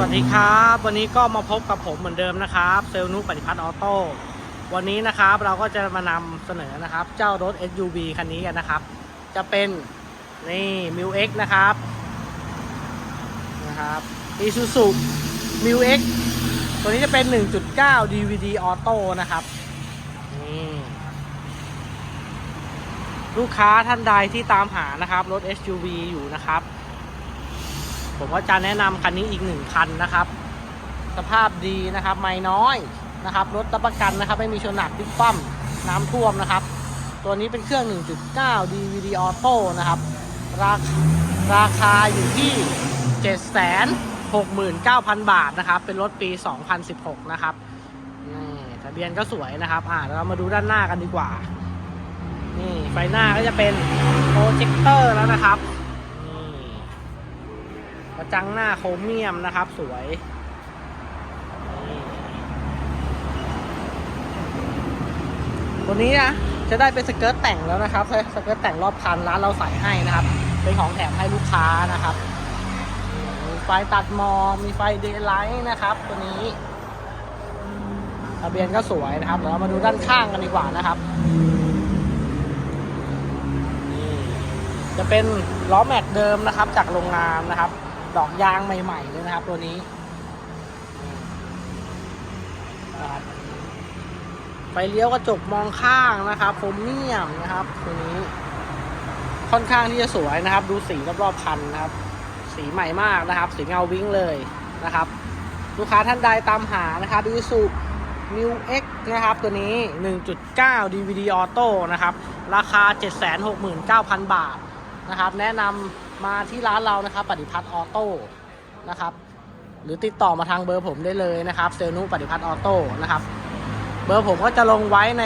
วัสดีครับ วันนี้ก็มาพบกับผมเหมือนเดิมนะครับเซลนุปฏิพัฒน์ออโต้วันนี้นะครับเราก็จะมานำเสนอนะครับ เจ้ารถ SUV คันนี้กันนะครับ จะเป็นนี่ m ิ x นะครับนะครับ Isuzu m ิ x ตัวนี้จะเป็น 1.9 DVD Auto นะครับนี่ลูกค้าท่านใดที่ตามหานะครับรถ SUV อยู่นะครับ ผมก็จะแนะนำคันนี้อีกหนึ่งคันนะครับ สภาพดีนะครับ ไม่น้อยนะครับ รถรับประกันนะครับ ไม่มีชนหนักบิ๊กปั้มน้ำท่วมนะครับ ตัวนี้เป็นเครื่อง 1.9 DVD Auto นะครับ ราคาราคาอยู่ที่ 769,000 บาทนะครับ เป็นรถปี 2016 นะครับนี่ทะเบียนก็สวยนะครับ อ่าเรามาดูด้านหน้ากันดีกว่า นี่ไฟหน้าก็จะเป็นโปรเจคเตอร์แล้วนะครับ จังหน้าโครเมียมนะครับ สวยตัวนี้นะจะได้เป็นสเกิร์ตแต่งแล้วนะครับสเกิร์ตแต่งรอบคันร้านเราใส่ให้นะครับ เป็นของแถมให้ลูกค้านะครับมีไฟตัดมอมีไฟเดย์ไลท์นะครับ ตัวนี้ทะเบียนก็สวยนะครับเดี๋ยวเรามาดูด้านข้างกันดีกว่านะครับนี่จะเป็นล้อแม็กเดิมนะครับ จากโรงงานนะครับ ดอกยางใหม่ ๆ เลยนะครับ ตัวนี้ไฟเลี้ยวกระจกมองข้างนะครับโครเมียมนะครับ ตัวนี้ ค่อนข้างที่จะสวยนะครับ ดูสีรอบๆคันนะครับ สีใหม่มากนะครับ สีเงาวิ้งเลยนะครับ ลูกค้าท่านใดตามหานะครับดูสูมิวเอ็กนะครับ ตัวนี้ 1.9 DVD Auto นะครับ ราคา 769,000 บาทนะครับ แนะนำ มาที่ร้านเรานะครับ ปฏิพัฒน์ออโต้นะครับ หรือติดต่อมาทางเบอร์ผมได้เลยนะครับเซลนุปฏิพัฒน์ออโต้นะครับ เบอร์ผมก็จะลงไว้ใน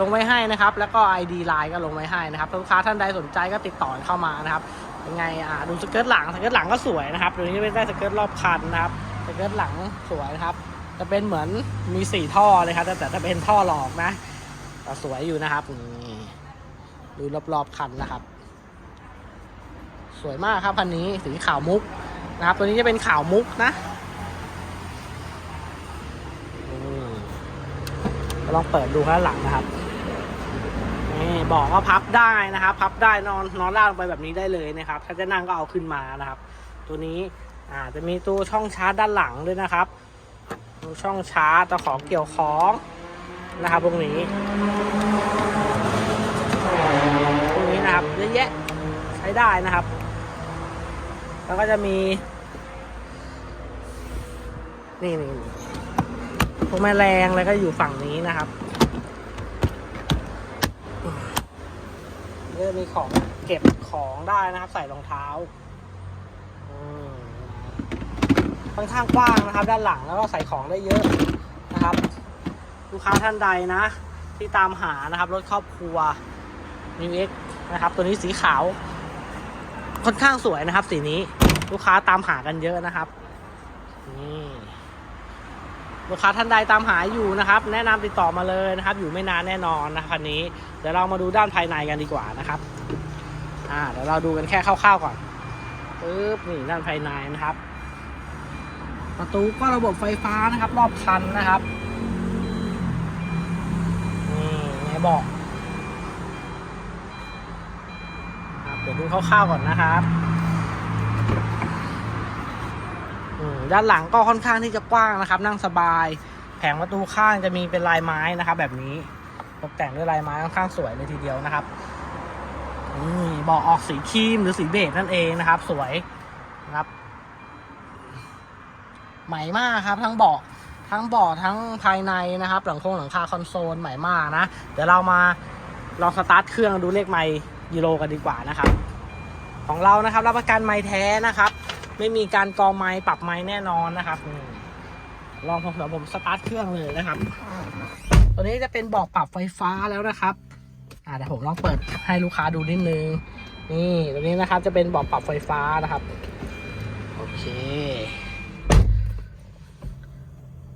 ลงไว้ให้นะครับ แล้วก็ ID ไลน์ก็ลงไว้ให้นะครับลูกค้าท่านใดสนใจก็ติดต่อเข้ามานะครับยังไงดูสเกิร์ตหลังสเกิร์ตหลังก็สวยนะครับตัวนี้เป็นได้สเกิร์ตรอบคันนะครับสเกิร์ตหลังสวยนะครับ จะเป็นเหมือนมีสี่ท่อเลยครับ แต่แต่จะเป็นท่อหลอกนะแต่สวยอยู่นะครับดูรอบๆคันนะครับ สวยมากครับคันนี้สีขาวมุกนะครับ ตัวนี้จะเป็นขาวมุกนะลองเปิดดูข้างหลังนะครับนี่บอกว่าพับได้นะครับ พับได้นอนนอนราบลงไปแบบนี้ได้เลยนะครับ ถ้าจะนั่งก็เอาขึ้นมานะครับ ตัวนี้อ่าจะมีตัวช่องชาร์จด้านหลังด้วยนะครับตัวช่องชาร์จตะขอเกี่ยวของนะครับตรงนี้ตรงนี้นะครับเยอะแยะใช้ได้นะครับ แล้วก็จะมี นี่นี่พวกแมลงแล้วก็อยู่ฝั่งนี้นะครับก็จะมีของเก็บของได้นะครับ ใส่รองเท้าค่อนข้างกว้างนะครับ ด้านหลังแล้วก็ใส่ของได้เยอะนะครับ ลูกค้าท่านใดนะ ที่ตามหานะครับรถครอบครัว New X นะครับ ตัวนี้สีขาว ค่อนข้างสวยนะครับ สีนี้ลูกค้าตามหากันเยอะนะครับนี่ลูกค้าท่านใดตามหาอยู่นะครับ แนะนำติดต่อมาเลยนะครับ อยู่ไม่นานแน่นอนนะคันนี้เดี๋ยวเรามาดูด้านภายในกันดีกว่านะครับอ่าเดี๋ยวเราดูกันแค่คร่าวๆก่อนปึ๊บนี่ด้านภายในนะครับ ประตูก็ระบบไฟฟ้านะครับ รอบคันนะครับนี่ไงบอกครับเดี๋ยวดูคร่าวๆก่อนนะครับอืมด้านหลังก็ค่อนข้างที่จะกว้างนะครับ นั่งสบาย แผงประตูข้างจะมีเป็นลายไม้นะครับ แบบนี้ตกแต่งด้วยลายไม้ค่อนข้างสวยเลยทีเดียวนะครับนี่เบอกออกสีครีมหรือสีเบจนั่นเองนะครับ สวยนะครับ ใหม่มากครับ ทั้งเบาะทั้งเบาะทั้งภายในนะครับ หลังโครงหลังคาคอนโซลใหม่มากนะ เดี๋ยวเรามาลองสตาร์ทเครื่องดูเลขไมล์ ยูโรกันดีกว่านะครับ ของเรานะครับรับประกันไม้แท้นะครับ ไม่มีการกรองไม้ปรับไม้แน่นอนนะครับนี่ลองผมเดี๋ยวผมสตาร์ทเครื่องเลยนะครับ ตัวนี้จะเป็นบอกปรับไฟฟ้าแล้วนะครับอ่าเดี๋ยวผมลองเปิดให้ลูกค้าดูนิดนึง นี่ตัวนี้นะครับจะเป็นบอกปรับไฟฟ้านะครับ โอเค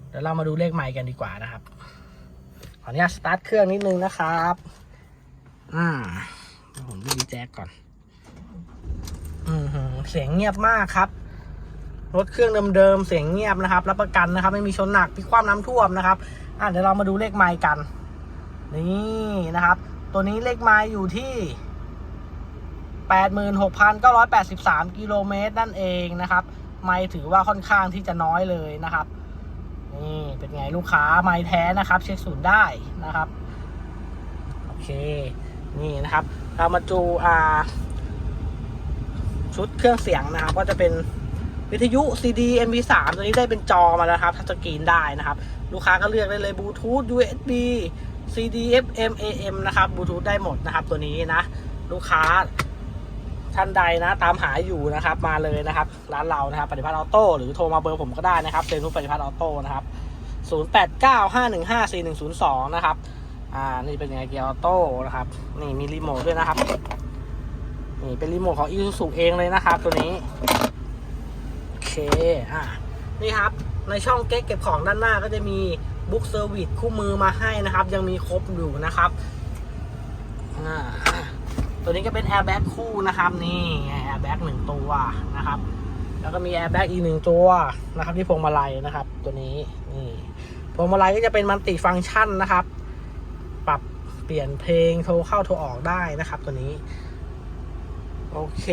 เดี๋ยวเรามาดูเลขใหม่กันดีกว่านะครับ ขออนุญาตสตาร์ทเครื่องนิดนึงนะครับ อ่า เดี๋ยวผมดูแจ็คก่อน อือเสียงเงียบมากครับ รถเครื่องเดิมๆเสียงเงียบนะครับรับประกันนะครับ ไม่มีชนหนักพิคว่ำน้ำท่วมนะครับ อะเดี๋ยวเรามาดูเลขไมล์กัน นี่นะครับ ตัวนี้เลขไมล์อยู่ที่86,983กิโลเมตรนั่นเองนะครับ ไมล์ถือว่าค่อนข้างที่จะน้อยเลยนะครับ นี่เป็นไงลูกค้าไมล์แท้นะครับ เช็คศูนย์ได้นะครับ โอเค นี่นะครับ เรามาดูอ่า ชุดเครื่องเสียงนะครับ ก็จะเป็นวิทยุ CD MP3 ตัวนี้ได้เป็นจอมาแล้วครับทัชสกรีนได้นะครับ ลูกค้าก็เลือกได้เลยบลูทูธ USB CD FM AM นะครับบลูทูธได้หมดนะครับ ตัวนี้นะ ลูกค้าท่านใดนะ ตามหาอยู่นะครับ มาเลยนะครับ ร้านเรานะครับปฏิพัฒน์ออโต้หรือโทรมาเบอร์ผมก็ได้นะครับเซนุกปฏิพัฒน์ออโต้นะครับ 0895154102 นะครับ อ่า นี่เป็นยังไงเกียร์ออโต้นะครับ นี่มีรีโมทด้วยนะครับ นี่เป็นรีโมทของ Isuzu เองเลยนะครับ ตัวนี้ โอเค อ่า นี่ครับ ในช่องเก๊กเก็บของด้านหน้าก็จะมีบุ๊กเซอร์วิสคู่มือมาให้นะครับ ยังมีครบอยู่นะครับ อ่า ตัวนี้ก็เป็นแอร์แบ็กคู่นะครับ นี่แอร์แบ็กหนึ่งตัวนะครับ แล้วก็มีแอร์แบ็กอีกหนึ่งตัวนะครับ ที่พวงมาลัยนะครับ ตัวนี้ นี่พวงมาลัยก็จะเป็นมัลติฟังก์ชันนะครับ ปลี่ยนเพลงโทรเข้าโทรออกได้นะครับ ตัวนี้ โอเค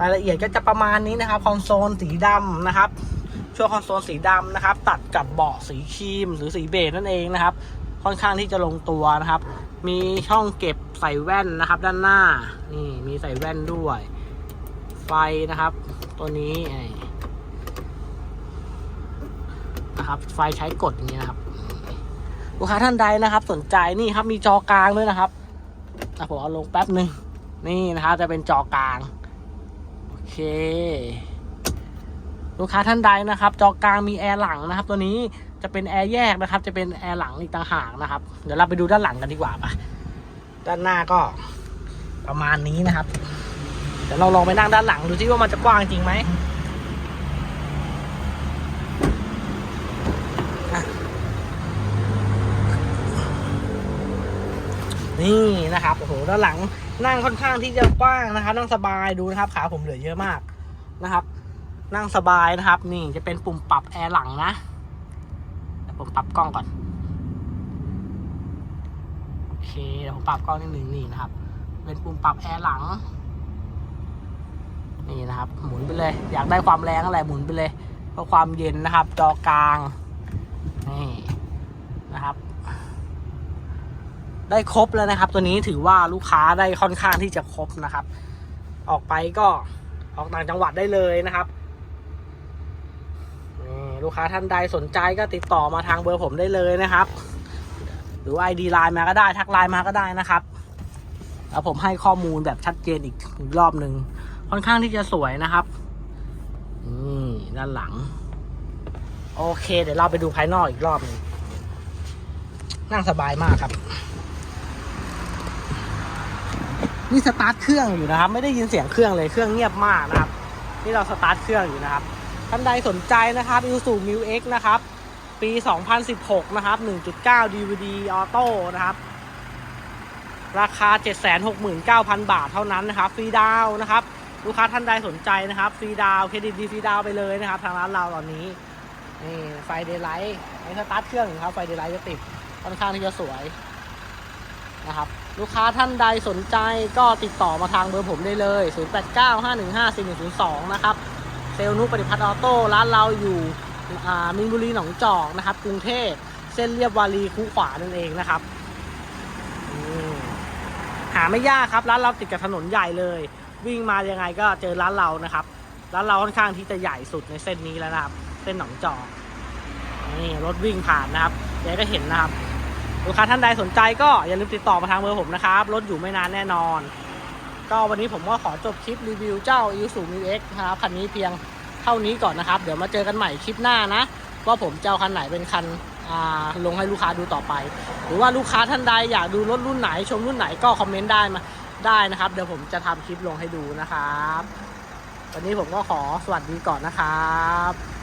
รายละเอียดก็จะประมาณนี้นะครับ คอนโซลสีดำนะครับช่วงคอนโซลสีดำนะครับ ตัดกับเบาะสีครีม หรือสีเบจนั่นเองนะครับ ค่อนข้างที่จะลงตัวนะครับ มีช่องเก็บใส่แว่นนะครับ ด้านหน้า นี่มีใส่แว่นด้วย ไฟนะครับ ตัวนี้นะครับ ไฟใช้กดอย่างนี้นะครับ ลูกค้าท่านใดนะครับ สนใจนี่ครับมีจอกลางด้วยนะครับอะผมเอาลงแป๊บหนึ่งนี่นะครับจะเป็นจอกลางโอเค ลูกค้าท่านใดนะครับ จอกลางมีแอร์หลังนะครับ ตัวนี้จะเป็นแอร์แยกนะครับ จะเป็นแอร์หลังอีกต่างหากนะครับ เดี๋ยวเราไปดูด้านหลังกันดีกว่าปะด้านหน้าก็ประมาณนี้นะครับ เดี๋ยวเราลองไปนั่งด้านหลังดูที่ว่ามันจะกว้างจริงไหม นี่นะครับโอ้โหด้านหลังนั่งค่อนข้างที่จะกว้างนะครับ นั่งสบายดูนะครับ ขาผมเหลือเยอะมากนะครับ นั่งสบายนะครับ นี่จะเป็นปุ่มปรับแอร์หลังนะผมปรับกล้องก่อนโอเคเดี๋ยวผมปรับกล้องนิดหนึ่งนี่นะครับ เป็นปุ่มปรับแอร์หลังนี่นะครับ หมุนไปเลย อยากได้ความแรงอะไรหมุนไปเลยเพื่อความเย็นนะครับ จอกลางนี่นะครับ ได้ครบแล้วนะครับ ตัวนี้ถือว่าลูกค้าได้ค่อนข้างที่จะครบนะครับ ออกไปก็ออกต่างจังหวัดได้เลยนะครับนี่ลูกค้าท่านใดสนใจก็ติดต่อมาทางเบอร์ผมได้เลยนะครับ หรือไอดีไลน์มาก็ได้ทักไลน์มาก็ได้นะครับแล้วผมให้ข้อมูลแบบชัดเจนอีกรอบหนึ่งค่อนข้างที่จะสวยนะครับนี่ด้านหลัง โอเค เดี๋ยวเราไปดูภายนอกอีกรอบหนึงนั่งสบายมากครับ นี่สตาร์ทเครื่องอยู่นะครับ ไม่ได้ยินเสียงเครื่องเลยเครื่องเงียบมากนะครับ นี่เราสตาร์ทเครื่องอยู่นะครับท่านใดสนใจนะครับ i s u m i x นะครับ ปี 2016 นะครับ 1.9 DVD Auto นะครับ ราคา 769,000 บาทเท่านั้นนะครับ ฟรีดาวนะครับ ลูกค้าท่านใดสนใจนะครับ ฟรีดาวเครดิตดีฟรีดาวไปเลยนะครับ ทางร้านเราตอนนี้นี่ไฟเดย์ไลท์ในสตาร์ทเครื่องครับไฟเดย์ไลท์จะติดค่อนข้างที่จะสวย นะครับ ลูกค้าท่านใดสนใจก็ติดต่อมาทางเบอร์ผมได้เลย 0895154102 นะครับ เซลล์นุปฏิพัฒน์ออโต้ร้านเราอยู่มินบุรีหนองจอกนะครับ กรุงเทพเส้นเรียบวารีคูขวานั่นเองนะครับหาไม่ยากครับร้านเราติดกับถนนใหญ่เลย วิ่งมายังไงก็เจอร้านเรานะครับร้านเราค่อนข้างที่จะใหญ่สุดในเส้นนี้แล้วนะครับ เส้นหนองจอกนี่รถวิ่งผ่านนะครับเดี๋ยวก็เห็นนะครับ ลูกค้าท่านใดสนใจก็อย่าลืมติดต่อมาทางเบอร์ผมนะครับ รถอยู่ไม่นานแน่นอน ก็วันนี้ผมก็ขอจบคลิปรีวิวเจ้า i s u m i x นะครับคันนี้เพียงเท่านี้ก่อนนะครับ เดี๋ยวมาเจอกันใหม่คลิปหน้านะ ว่าผมจะเอาคันไหนเป็นคันอ่าลงให้ลูกค้าดูต่อไป หรือว่าลูกค้าท่านใดอยากดูรถรุ่นไหน ชมรุ่นไหนก็คอมเมนต์ได้มาได้นะครับ เดี๋ยวผมจะทำคลิปลงให้ดูนะครับ วันนี้ผมก็ขอสวัสดีก่อนนะครับ